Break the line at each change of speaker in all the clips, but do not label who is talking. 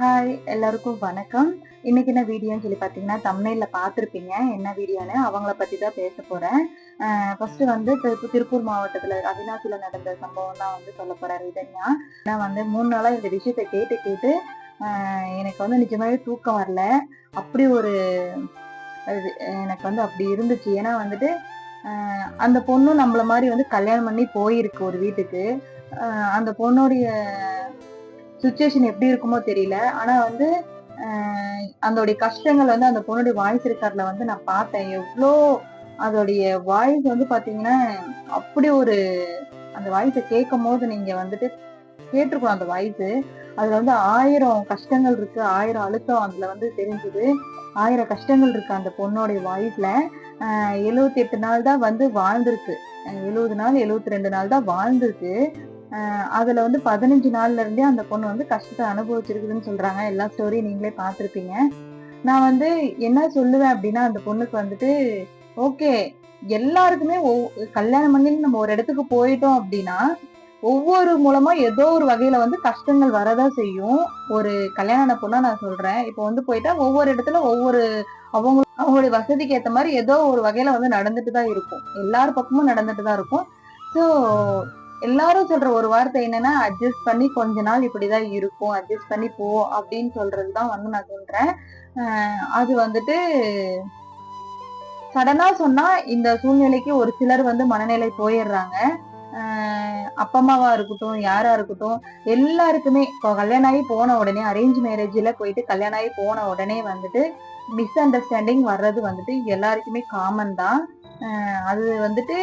Hi எல்லாருக்கும் வணக்கம். இன்னைக்கு என்ன வீடியோன்னு சொல்லி பார்த்தீங்கன்னா தமிழ்ல பார்த்துருப்பீங்க என்ன வீடியோன்னு அவங்கள பற்றி தான் பேச போகிறேன் ஃபர்ஸ்ட் வந்து திருப்பூர் மாவட்டத்தில் அவினாசியில் நடந்த சம்பவம் தான் வந்து சொல்ல போகிறேன் இதன்யா நான் வந்து மூணு நாளாக இந்த விஷயத்தை கேட்டு கேட்டு எனக்கு வந்து நிஜமாவே தூக்கம் வரல. அப்படி ஒரு எனக்கு வந்து அப்படி இருந்துச்சு. ஏன்னா வந்துட்டு அந்த பொண்ணும் நம்மள மாதிரி வந்து கல்யாணம் பண்ணி போயிருக்கு ஒரு வீட்டுக்கு. அந்த பொண்ணுடைய சுச்சுவேஷன் எப்படி இருக்குமோ தெரியல. ஆனா வந்து அதோடைய கஷ்டங்கள் வந்து அந்த பொண்ணுடைய வாய்ஸ் ரெக்கார்ட்ல வந்து நான் பார்த்தேன். எவ்வளோ அதோடைய வாய்ஸ் வந்து பாத்தீங்கன்னா அப்படி ஒரு அந்த வாய்ஸை கேட்கும் போது நீங்க வந்துட்டு கேட்டிருக்கணும் அந்த வாய்ஸ். அதுல வந்து ஆயிரம் கஷ்டங்கள் இருக்கு ஆயிரம் அழுத்தம் அதுல வந்து தெரிஞ்சுது. ஆயிரம் கஷ்டங்கள் இருக்கு அந்த பொண்ணோடைய வாய்ஸ்ல. எழுவத்தி எட்டு நாள் தான் வந்து வாழ்ந்திருக்கு. எழுபது நாள் எழுவத்தி ரெண்டு நாள் தான் வாழ்ந்திருக்கு. அதில் வந்து பதினஞ்சு நாள்ல இருந்தே அந்த பொண்ணு வந்து கஷ்டத்தை அனுபவிச்சிருக்குதுன்னு சொல்கிறாங்க எல்லா ஸ்டோரியும் நீங்களே பார்த்துருப்பீங்க. நான் வந்து என்ன சொல்லுவேன் அப்படின்னா அந்த பொண்ணுக்கு வந்துட்டு ஓகே எல்லாருக்குமே ஒவ்- கல்யாணம் பண்ணி நம்ம ஒரு இடத்துக்கு போயிட்டோம் அப்படின்னா ஒவ்வொரு மூலமா ஏதோ ஒரு வகையில வந்து கஷ்டங்கள் வரதான் செய்யும். ஒரு கல்யாண பொண்ணா நான் சொல்றேன். இப்போ வந்து போயிட்டா ஒவ்வொரு இடத்துல ஒவ்வொரு அவங்க அவங்களுடைய வசதிக்கு ஏற்ற மாதிரி ஏதோ ஒரு வகையில வந்து நடந்துட்டு தான் இருக்கும். எல்லார் பக்கமும் நடந்துட்டு தான் இருக்கும். ஸோ எல்லாரும் சொல்ற ஒரு வார்த்தை என்னன்னா அட்ஜஸ்ட் பண்ணி கொஞ்ச நாள் இப்படிதான் இருக்கும். அட்ஜஸ்ட் பண்ணி போ. அப்படின்னு சொல்றதுதான் வந்து நான் சொல்றேன். அது வந்துட்டு சடனா சொன்னா இந்த சூழ்நிலைக்கு ஒரு சிலர் வந்து மனநிலை போயிடுறாங்க. அப்பா அம்மாவா இருக்கட்டும் யாரா இருக்கட்டும் எல்லாருக்குமே இப்போ கல்யாணம் ஆகி போன உடனே அரேஞ்ச் மேரேஜ்ல போயிட்டு கல்யாணம் ஆகி போன உடனே வந்துட்டு மிஸ் அண்டர்ஸ்டாண்டிங் வர்றது வந்துட்டு எல்லாருக்குமே காமன் தான். அது வந்துட்டு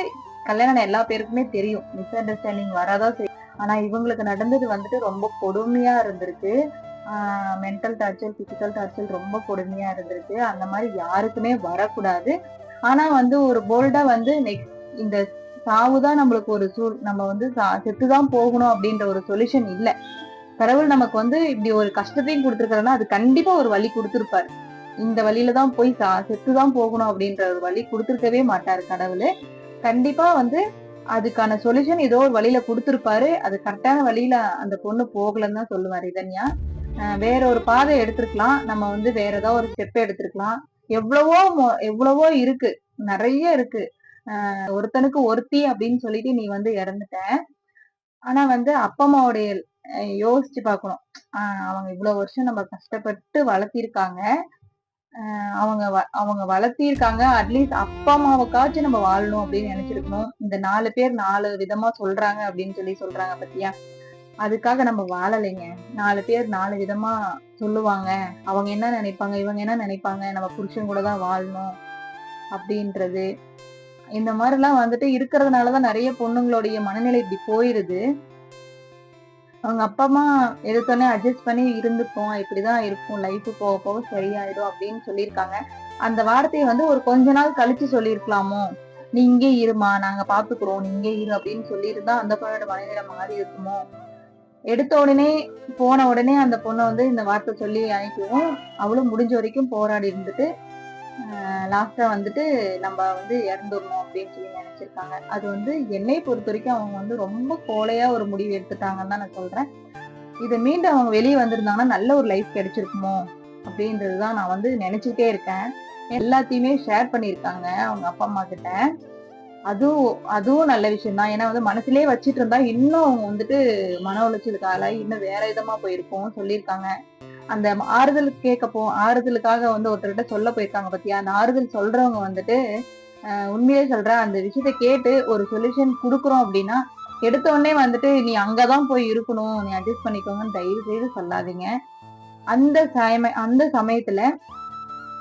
கல்யாணம் எல்லா பேருக்குமே தெரியும். மிஸ் அண்டர்ஸ்டாண்டிங் வராதான் செய்யும் ஆனா இவங்களுக்கு நடந்தது வந்துட்டு ரொம்ப கொடுமையா இருந்திருக்கு. மென்டல் டார்ச்சர் பிசிக்கல் டார்ச்சர் ரொம்ப கொடுமையா இருந்திருக்கு. அந்த மாதிரி யாருக்குமே வரக்கூடாது. ஆனா வந்து ஒரு போல்டா வந்து நெக்ஸ்ட் இந்த சாவுதான் நம்மளுக்கு ஒரு சூழ் நம்ம வந்து சா- செத்துதான் போகணும் அப்படின்ற ஒரு சொல்யூஷன் இல்ல. கடவுள் நமக்கு வந்து இப்படி ஒரு கஷ்டத்தையும் கொடுத்துருக்காருன்னா அது கண்டிப்பா ஒரு வழி கொடுத்துருப்பாரு. இந்த வழியில தான் போய் சா- செத்துதான் போகணும் அப்படின்ற ஒரு வழி கொடுத்துருக்கவே மாட்டாரு கடவுள். கண்டிப்பா வந்து அதுக்கான சொல்யூஷன் ஏதோ ஒரு வழியில கொடுத்துருப்பாரு. அது கரெக்டான வழியில அந்த பொண்ணு போகலன்னு தான் சொல்லுவாரு இதன்யா. வேற ஒரு பாதை எடுத்திருக்கலாம். நம்ம வந்து வேற ஏதாவது ஒரு ஸ்டெப் எடுத்திருக்கலாம். எவ்வளவோ எவ்வளவோ இருக்கு. நிறைய இருக்கு. ஒருத்தனுக்கு ஒருத்தி அப்படின்னு சொல்லிட்டு நீ வந்து இறந்துட்ட. ஆனா வந்து அப்பா அம்மாவுடைய யோசிச்சு பார்க்கணும். அவங்க இவ்வளவு வருஷம் நம்ம கஷ்டப்பட்டு வளர்த்திருக்காங்க. அவங்க வ- அவங்க வளர்த்திருக்காங்க. அட்லீஸ்ட் அப்பா அம்மாவுக்காச்சும் நம்ம வாழணும் அப்படின்னு நினைச்சிருக்கணும். இந்த நாலு பேர் நாலு விதமா சொல்றாங்க அப்படின்னு சொல்லி சொல்றாங்க பத்தியா? அதுக்காக நம்ம வாழலைங்க. நாலு பேர் நாலு விதமா சொல்லுவாங்க. அவங்க என்ன நினைப்பாங்க? இவங்க என்ன நினைப்பாங்க? நம்ம புருஷன் கூட தான் வாழணும் அப்படின்றது. இந்த மாதிரிலாம் வந்துட்டு இருக்கிறதுனாலதான் நிறைய பொண்ணுங்களுடைய மனநிலை இப்படி போயிருது. அவங்க அப்பா அம்மா எடுத்தோடனே அட்ஜஸ்ட் பண்ணி இருந்துப்போம் இப்படிதான் இருக்கும் லைஃப் போக போக சரியாயிடும் அப்படின்னு சொல்லியிருக்காங்க. அந்த வார்த்தையை வந்து ஒரு கொஞ்ச நாள் கழிச்சு சொல்லியிருக்கலாமோ? நீ இங்கே இருமா நாங்க பாத்துக்கிறோம் நீ இங்கே இரு அப்படின்னு சொல்லியிருந்தா அந்த பொண்ணோட மனநிலை மாறி இருக்குமோ? எடுத்த உடனே போன உடனே அந்த பொண்ணை வந்து இந்த வார்த்தை சொல்லி அனுப்பிவும் அவளும் முடிஞ்ச வரைக்கும் போராடி இருந்துட்டு லாஸ்டா வந்துட்டு நம்ம வந்து இறந்துடணும் அப்படின்னு சொல்லி நினைச்சிருக்காங்க. அது வந்து என்னை பொறுத்த வரைக்கும் அவங்க வந்து ரொம்ப கோலையா ஒரு முடிவு எடுத்துட்டாங்கன்னு தான் நான் சொல்றேன். இதை மீண்டும் அவங்க வெளியே வந்திருந்தாங்கன்னா நல்ல ஒரு லைஃப் கிடைச்சிருக்குமோ அப்படின்றதுதான் நான் வந்து நினைச்சுக்கிட்டே இருக்கேன். எல்லாத்தையுமே ஷேர் பண்ணியிருக்காங்க அவங்க அப்பா அம்மா கிட்ட. அதுவும் அதுவும் நல்ல விஷயம் தான் ஏன்னா வந்து மனசுலயே வச்சிட்டு இருந்தா இன்னும் அவங்க வந்துட்டு மன உளைச்சலுக்கால இன்னும் வேற விதமா போயிருக்கும் சொல்லியிருக்காங்க. அந்த ஆறுதல் கேட்க போ ஆறுதலுக்காக வந்து ஒருத்தர்கிட்ட சொல்ல போயிருக்காங்க பத்தியா? அந்த ஆறுதல் சொல்றவங்க வந்துட்டு ஆஹ் உண்மையிலே சொல்றேன் அந்த விஷயத்த கேட்டு ஒரு சொல்யூஷன் கொடுக்குறோம் அப்படின்னா எடுத்த உடனே வந்துட்டு நீ அங்கதான் போய் இருக்கணும் நீ அட்ஜஸ்ட் பண்ணிக்கோங்கன்னு தயவு செய்து சொல்லாதீங்க. அந்த சமய அந்த சமயத்துல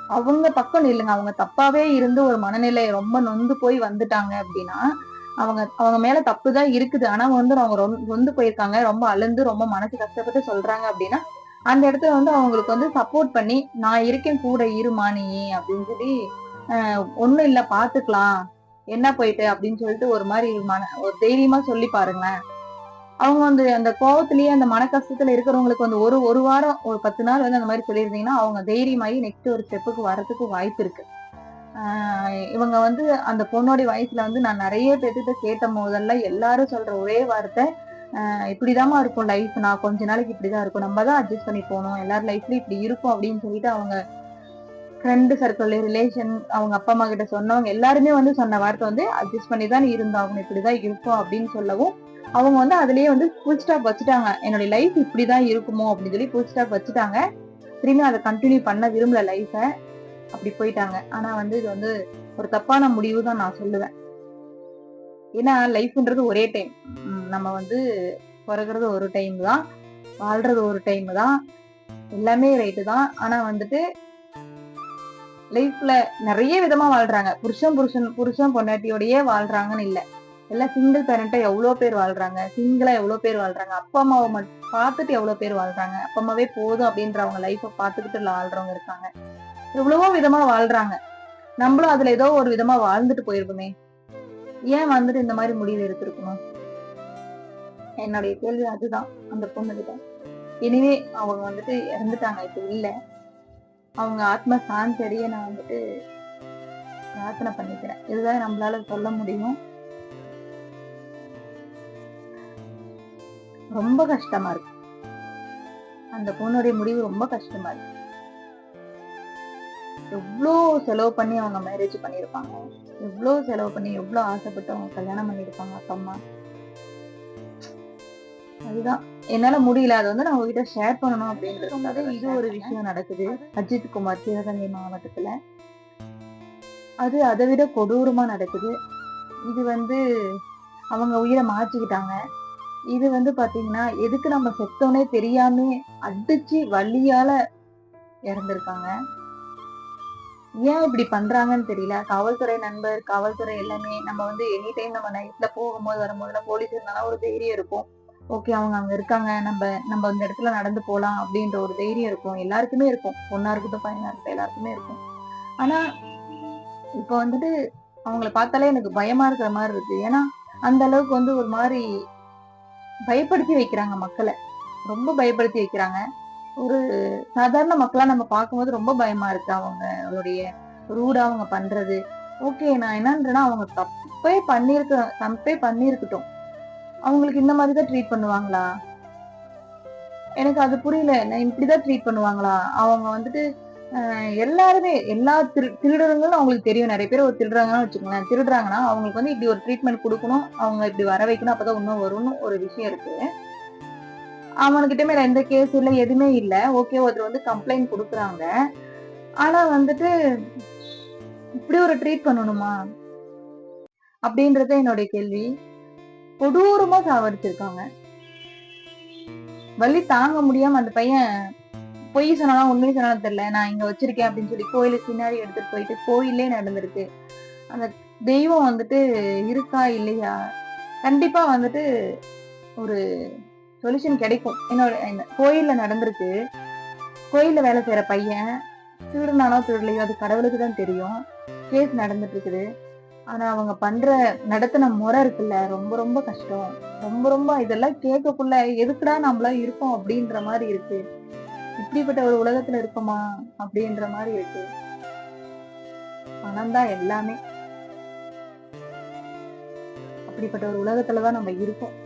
அவங்க பக்கம் இல்லைங்க அவங்க தப்பாவே இருந்து ஒரு மனநிலை ரொம்ப நொந்து போய் வந்துட்டாங்க அப்படின்னா அவங்க அவங்க மேல தப்பு தான் இருக்குது. ஆனா வந்து அவங்க ரொம்ப நொந்து போயிருக்காங்க ரொம்ப அழுந்து ரொம்ப மனசு கஷ்டப்பட்டு சொல்றாங்க அப்படின்னா அந்த இடத்துல வந்து அவங்களுக்கு வந்து சப்போர்ட் பண்ணி நான் இருக்கேன் கூட இருமா நீ அப்படின்னு சொல்லி ஒன்றும் ஒண்ணும் இல்ல பாத்துக்கலாம். என்ன போயிட்டு? அப்படின்னு சொல்லிட்டு ஒரு மாதிரி மன ஒரு தைரியமா சொல்லி பாருங்களேன். அவங்க வந்து அந்த கோவத்திலேயே அந்த மன கஷ்டத்துல இருக்கிறவங்களுக்கு வந்து ஒரு ஒரு வாரம் ஒரு பத்து நாள் வந்து அந்த மாதிரி சொல்லியிருந்தீங்கன்னா அவங்க தைரியமாகி நெக்ஸ்ட் ஒரு ஸ்டெப்புக்கு வரதுக்கு வாய்ப்பு இருக்கு. இவங்க வந்து அந்த பொண்ணோட வயசுல வந்து நான் நிறைய பேர்த்திட்ட கேட்ட போதெல்லாம் எல்லாரும் சொல்ற ஒரே வார்த்தை இப்படிதாம்மா இருக்கும் லைஃப் நான் கொஞ்ச நாளைக்கு இப்படிதான் இருக்கும். நம்ம தான் அட்ஜஸ்ட் பண்ணி போகணும். எல்லார் லைஃப்லயும் இப்படி இருக்கும் அப்படின்னு சொல்லிட்டு அவங்க ஃப்ரெண்டு சர்க்கிள் ரிலேஷன் அவங்க அப்பா அம்மா கிட்ட சொன்னவங்க எல்லாருமே வந்து சொன்ன வார்த்தை வந்து அட்ஜஸ்ட் பண்ணி தான் இருந்தாகணும். இப்படிதான் இருக்கும் அப்படின்னு சொல்லவும் அவங்க வந்து அதுலயே வந்து ஃபுல் ஸ்டாப் வச்சுட்டாங்க. என்னுடைய லைஃப் இப்படிதான் இருக்குமோ அப்படின்னு சொல்லி ஃபுல் ஸ்டாப் வச்சுட்டாங்க. திரும்பி அதை கண்டினியூ பண்ண விரும்பல லைஃபை அப்படி போயிட்டாங்க. ஆனா வந்து இது வந்து ஒரு தப்பான முடிவு தான் நான் சொல்லுவேன். ஏன்னா லைஃப்ன்றது ஒரே டைம் நம்ம வந்து பிறகுறது ஒரு டைம் தான் வாழ்றது ஒரு டைம் தான். எல்லாமே ரைட்டு தான். ஆனா வந்துட்டு லைஃப்ல நிறைய விதமா வாழ்றாங்க. புருஷன் புருஷன் புருஷன் பொண்டாட்டியோடயே வாழ்றாங்கன்னு இல்லை. எல்லாம் சிங்கிள் பேரண்டா எவ்வளோ பேர் வாழ்றாங்க? சிங்கிளா எவ்வளோ பேர் வாழ்றாங்க? அப்பா அம்மாவை மட்டும் பார்த்துட்டு எவ்வளோ பேர் வாழ்றாங்க? அப்பா அம்மாவே போதும் அப்படின்றவங்க லைஃப்பை பார்த்துக்கிட்டு வாழ்றவங்க இருக்காங்க. எவ்வளவோ விதமா வாழ்றாங்க. நம்மளும் அதுல ஏதோ ஒரு விதமா வாழ்ந்துட்டு போயிருக்குமே. ஏன் வந்துட்டு இந்த மாதிரி முடிவு எடுத்திருக்கணும்? என்னுடைய கேள்வி அதுதான் அந்த பொண்ணுகிட்ட. இனிமே அவங்க வந்துட்டு இறந்துட்டாங்க இப்ப இல்ல. அவங்க ஆத்ம சாந்தி அடைய நான் வந்துட்டு பிரார்த்தனை பண்ணிக்கிறேன். இதுதான் நம்மளால சொல்ல முடியும். ரொம்ப கஷ்டமா இருக்கு. அந்த பொண்ணுடைய முடிவு ரொம்ப கஷ்டமா இருக்கு. எவ்வளோ செலவு பண்ணி அவங்க மேரேஜ் பண்ணியிருப்பாங்க. எவ்வளோ செலவு பண்ணி எவ்வளோ ஆசைப்பட்டு அவங்க கல்யாணம் பண்ணியிருப்பாங்க அப்பா அம்மா அதுதான். என்னால முடியல. அதை வந்து நான் உங்ககிட்ட ஷேர் பண்ணணும் அப்படின்றது. இது ஒரு விஷயம் நடக்குது. அஜித் குமார் சிவகங்கை மாவட்டத்துல. அது அதை விட கொடூரமா நடக்குது. இது வந்து அவங்க உயிரை மாற்றிக்கிட்டாங்க. இது வந்து பாத்தீங்கன்னா எதுக்கு நம்ம செத்தோனே தெரியாம அடிச்சு வழியால இறந்திருக்காங்க. ஏன் இப்படி பண்றாங்கன்னு தெரியல. காவல்துறை நண்பர் காவல்துறை எல்லாமே நம்ம வந்து எனி டைம் நம்ம நைட்ல போகும்போது வரும்போது போலீஸ் இருந்தாலும் ஒரு தைரியம் இருக்கும். ஓகே அவங்க அங்க இருக்காங்க. நம்ம நம்ம இந்த இடத்துல நடந்து போகலாம் அப்படின்ற ஒரு தைரியம் இருக்கும். எல்லாருக்குமே இருக்கும். பொண்ணா இருக்கட்டும் பையனா இருக்கட்டும் எல்லாருக்குமே இருக்கும். ஆனா இப்போ வந்துட்டு அவங்கள பார்த்தாலே எனக்கு பயமா இருக்கிற மாதிரி இருக்கு. ஏன்னா அந்த அளவுக்கு வந்து ஒரு மாதிரி பயப்படுத்தி வைக்கிறாங்க மக்களை. ரொம்ப பயப்படுத்தி வைக்கிறாங்க. ஒரு சாதாரண மக்களா நம்ம பார்க்கும்போது ரொம்ப பயமா இருக்கு அவங்களுடைய ரூடா அவங்க பண்றது. ஓகே நான் என்னன்றேன்னா அவங்க தப்பே பண்ணிருக்க தப்பே பண்ணிருக்கட்டும். அவங்களுக்கு இந்த மாதிரி தான் ட்ரீட் பண்ணுவாங்களா? எனக்கு அது புரியல. நான் இப்படிதான் ட்ரீட் பண்ணுவாங்களா? அவங்க வந்துட்டு எல்லாருமே எல்லா திரு திருடர்களும் அவங்களுக்கு தெரியும். நிறைய பேர் ஒரு திருடுறாங்கன்னு வச்சுக்கோங்களேன். திருடுறாங்கன்னா அவங்களுக்கு வந்து இப்படி ஒரு ட்ரீட்மெண்ட் கொடுக்கணும். அவங்க இப்படி வர வைக்கணும். அப்பதான் இன்னும் வரும்னு ஒரு விஷயம் இருக்கு. அவனுக்கிட்ட மேல எந்த கேஸ் இல்லை எதுவுமே இல்லை. ஓகே ஒருத்தர் வந்து கம்ப்ளைண்ட் கொடுக்குறாங்க. ஆனா வந்துட்டு இப்படி ஒரு ட்ரீட் பண்ணணுமா? அப்படின்றது என்னுடைய கேள்வி. கொடூரமா சாவடிச்சிருக்காங்க. வலி தாங்க முடியாம அந்த பையன் பொய் சொன்னாலும் உண்மை சொன்னாலும் தெரியல. நான் இங்க வச்சிருக்கேன் அப்படின்னு சொல்லி கோயிலுக்கு பின்னாடி எடுத்துட்டு போயிட்டு கோயிலே நடந்திருக்கு. அந்த தெய்வம் வந்துட்டு இருக்கா இல்லையா? கண்டிப்பா வந்துட்டு ஒரு சொல்யூஷன் கிடைக்கும். என்னோட இந்த கோயில்ல நடந்திருக்கு. கோயில்ல வேலை செய்யற பையன் திருடுனானோ திருடலையோ அது கடவுளுக்கு தான் தெரியும். கேஸ் நடந்துட்டு இருக்குது. ஆனா அவங்க பண்ற நடத்தின முறை இருக்குல்ல ரொம்ப ரொம்ப கஷ்டம். ரொம்ப ரொம்ப இதெல்லாம் கேட்கக்குள்ள எதுக்குடா நம்மளா இருக்கோம் அப்படின்ற மாதிரி இருக்கு. இப்படிப்பட்ட ஒரு உலகத்துல இருக்கோமா அப்படின்ற மாதிரி இருக்கு. பணம் தான் எல்லாமே. அப்படிப்பட்ட ஒரு உலகத்துலதான் நம்ம இருக்கோம்.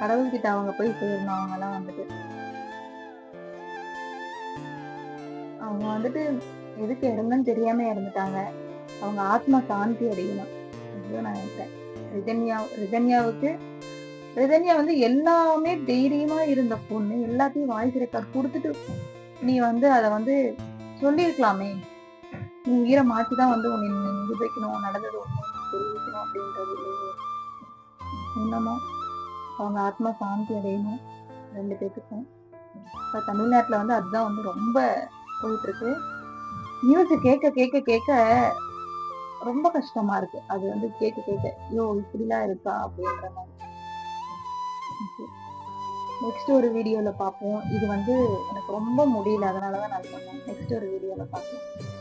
கடவுள்கிட்ட அவங்க போய் சேரணும் அவங்க எல்லாம் வந்துட்டு. அவங்க வந்துட்டு எதுக்கு இறந்தன்னு தெரியாம இறந்துட்டாங்க. அவங்க ஆத்மா சாந்தி அடையணும். அதுதான் நான் நினைக்கிறேன். ரிதன்யா ரிதன்யாவுக்கு ரிதன்யா வந்து எல்லாமே தைரியமா இருந்த பொண்ணு. எல்லாத்தையும் வாய்ஸ் ரெக்கார்ட் கொடுத்துட்டு நீ வந்து அதை வந்து சொல்லியிருக்கலாமே. நீ உயிரை மாற்றி தான் வந்து உன்னை நிரூபிக்கணும் நடந்தது தெரிவிக்கணும் அப்படின்றது இன்னமும் அவங்க ஆத்மா சாந்தி அடையணும் ரெண்டு பேத்துக்கும். இப்போ தமிழ்நாட்டில் வந்து அதுதான் வந்து ரொம்ப போயிட்டு இருக்கு நியூஸ் கேட்க கேட்க கேட்க ரொம்ப கஷ்டமா இருக்கு. அது வந்து கேட்க கேட்க ஐயோ இப்படிலாம் இருக்கா? அப்படின்ற மாதிரி. நெக்ஸ்ட் ஒரு வீடியோல பார்ப்போம். இது வந்து எனக்கு ரொம்ப முடியல. அதனாலதான் நான் சொன்னேன். நெக்ஸ்ட் ஒரு வீடியோல பார்ப்போம்.